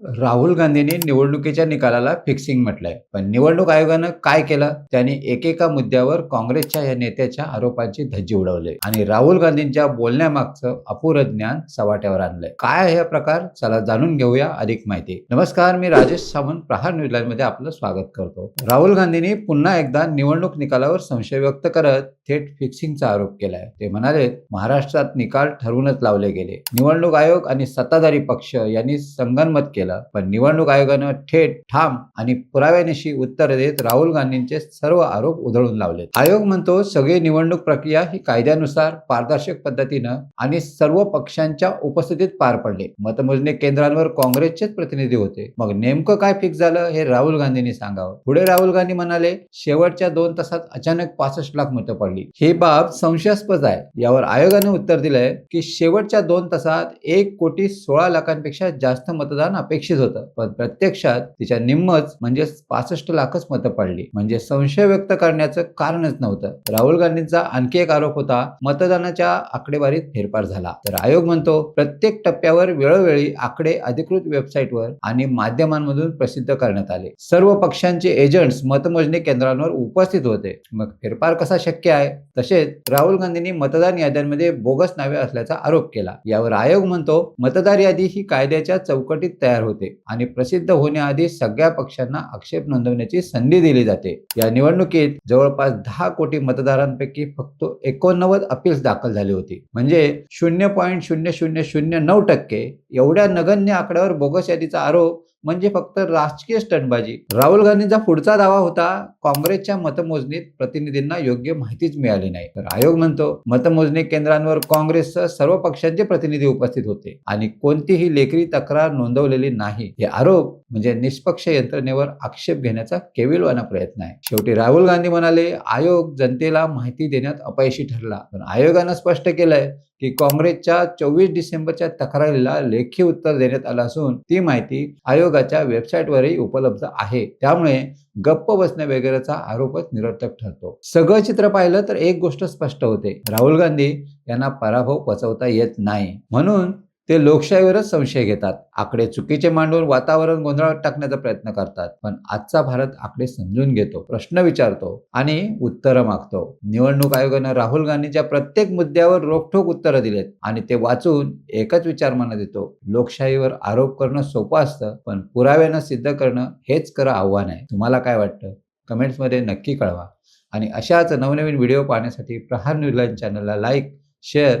राहुल गांधींनी निवडणुकीच्या निकालाला फिक्सिंग म्हटलंय. पण निवडणूक आयोगानं काय केलं? त्यांनी एकेका मुद्द्यावर काँग्रेसच्या या नेत्याच्या आरोपांची धज्जी उडवली. आणि राहुल गांधींच्या बोलण्यामागचं अपुरं ज्ञान सवाट्यावर आणलंय. काय आहे हा प्रकार? चला जाणून घेऊया अधिक माहिती. नमस्कार मी राजेश सावंत प्रहार न्यूजमध्ये आपलं स्वागत करतो. राहुल गांधींनी पुन्हा एकदा निवडणूक निकालावर संशय व्यक्त करत थेट फिक्सिंगचा आरोप केलाय. ते म्हणाले महाराष्ट्रात निकाल ठरवूनच लावले गेले. निवडणूक आयोग आणि सत्ताधारी पक्ष यांनी संगनमत केलं. पण निवडणूक आयोगानं थेट ठाम आणि पुराव्यानिशी उत्तर देत राहुल गांधींचे सर्व आरोप उधळून लावले आयोग म्हणतो सगळी निवडणूक प्रक्रिया ही कायद्यानुसार पारदर्शक पद्धतीनं आणि सर्व पक्षांच्या उपस्थितीत पार पडले. मतमोजणी केंद्रांवर काँग्रेसचेच प्रतिनिधी होते. मग नेमकं काय फिक्स झालं हे राहुल गांधींनी सांगावं. पुढे राहुल गांधी म्हणाले शेवटच्या दोन तासात अचानक पासष्ट लाख मतं पडली. ही बाब संशयास्पद आहे. यावर आयोगाने उत्तर दिलंय की शेवटच्या दोन तासात एक कोटी सोळा लाखांपेक्षा जास्त मतदान अपेक्षित होतं. पण प्रत्यक्षात तिच्या निम्मच म्हणजे पासष्ट लाखच मतं पडली. म्हणजे संशय व्यक्त करण्याचं कारणच नव्हतं. राहुल गांधींचा आणखी एक आरोप होता मतदानाच्या आकडेवारीत फेरफार झाला. तर आयोग म्हणतो प्रत्येक टप्प्यावर वेळोवेळी आकडे अधिकृत वेबसाईटवर आणि माध्यमांमधून प्रसिद्ध करण्यात आले. सर्व पक्षांचे एजंट्स मतमोजणी केंद्रांवर उपस्थित होते. मग फेरफार कसा शक्य आहे? तसेच राहुल गांधींनी मतदान याद्यांमध्ये बोगस नावे असल्याचा आरोप केला. यावर आयोग म्हणतो मतदार यादी ही कायद्याच्या चौकटीत तयार होते. आणि प्रसिद्ध होण्याआधी सगळ्या पक्षांना आक्षेप नोंदवण्याची संधी दिली जाते. या निवडणुकीत जवळपास दहा कोटी मतदारांपैकी फक्त एकोणनव्वद अपील्स दाखल झाली होती. म्हणजे शून्य पॉईंट शून्य शून्य शून्य नऊ टक्के एवढ्या नगण्य आकड्यावर बोगस यादीचा आरोप म्हणजे फक्त राजकीय स्टंटबाजी. राहुल गांधींचा पुढचा दावा होता काँग्रेसच्या मतमोजणीत प्रतिनिधींना योग्य माहितीच मिळाली नाही. तर आयोग म्हणतो मतमोजणी केंद्रांवर काँग्रेससह सर्व पक्षांचे प्रतिनिधी उपस्थित होते आणि कोणतीही लेखी तक्रार नोंदवलेली नाही. हे आरोप म्हणजे निष्पक्ष यंत्रणेवर आक्षेप घेण्याचा केविलवाना प्रयत्न आहे. शेवटी राहुल गांधी म्हणाले आयोग जनतेला माहिती देण्यात अपयशी ठरला. पण आयोगानं स्पष्ट केलंय की काँग्रेसच्या चोवीस डिसेंबरच्या तक्रारीला लेखी उत्तर देण्यात आलं असून ती माहिती आयोग आयोगाच्या वेबसाईटवरही उपलब्ध आहे. त्यामुळे गप्प बसण्या वगैरेचा आरोपच निरर्थक ठरतो. सगळं चित्र पाहिलं तर एक गोष्ट स्पष्ट होते. राहुल गांधी यांना पराभव पचवता येत नाही. म्हणून ते लोकशाहीवरच संशय घेतात. आकडे चुकीचे मांडून वातावरण गोंधळात टाकण्याचा प्रयत्न करतात. पण आजचा भारत आकडे समजून घेतो प्रश्न विचारतो आणि उत्तरं मागतो. निवडणूक आयोगानं राहुल गांधीच्या प्रत्येक मुद्द्यावर रोखठोक उत्तरं दिलेत आणि ते वाचून एकच विचार मनात येतो. लोकशाहीवर आरोप करणं सोपं असतं पण पुराव्यानं सिद्ध करणं हेच खरं आव्हान आहे. तुम्हाला काय वाटतं? कमेंट्समध्ये नक्की कळवा. आणि अशाच नवनवीन व्हिडिओ पाहण्यासाठी प्रहार न्यूज चॅनलला लाईक शेअर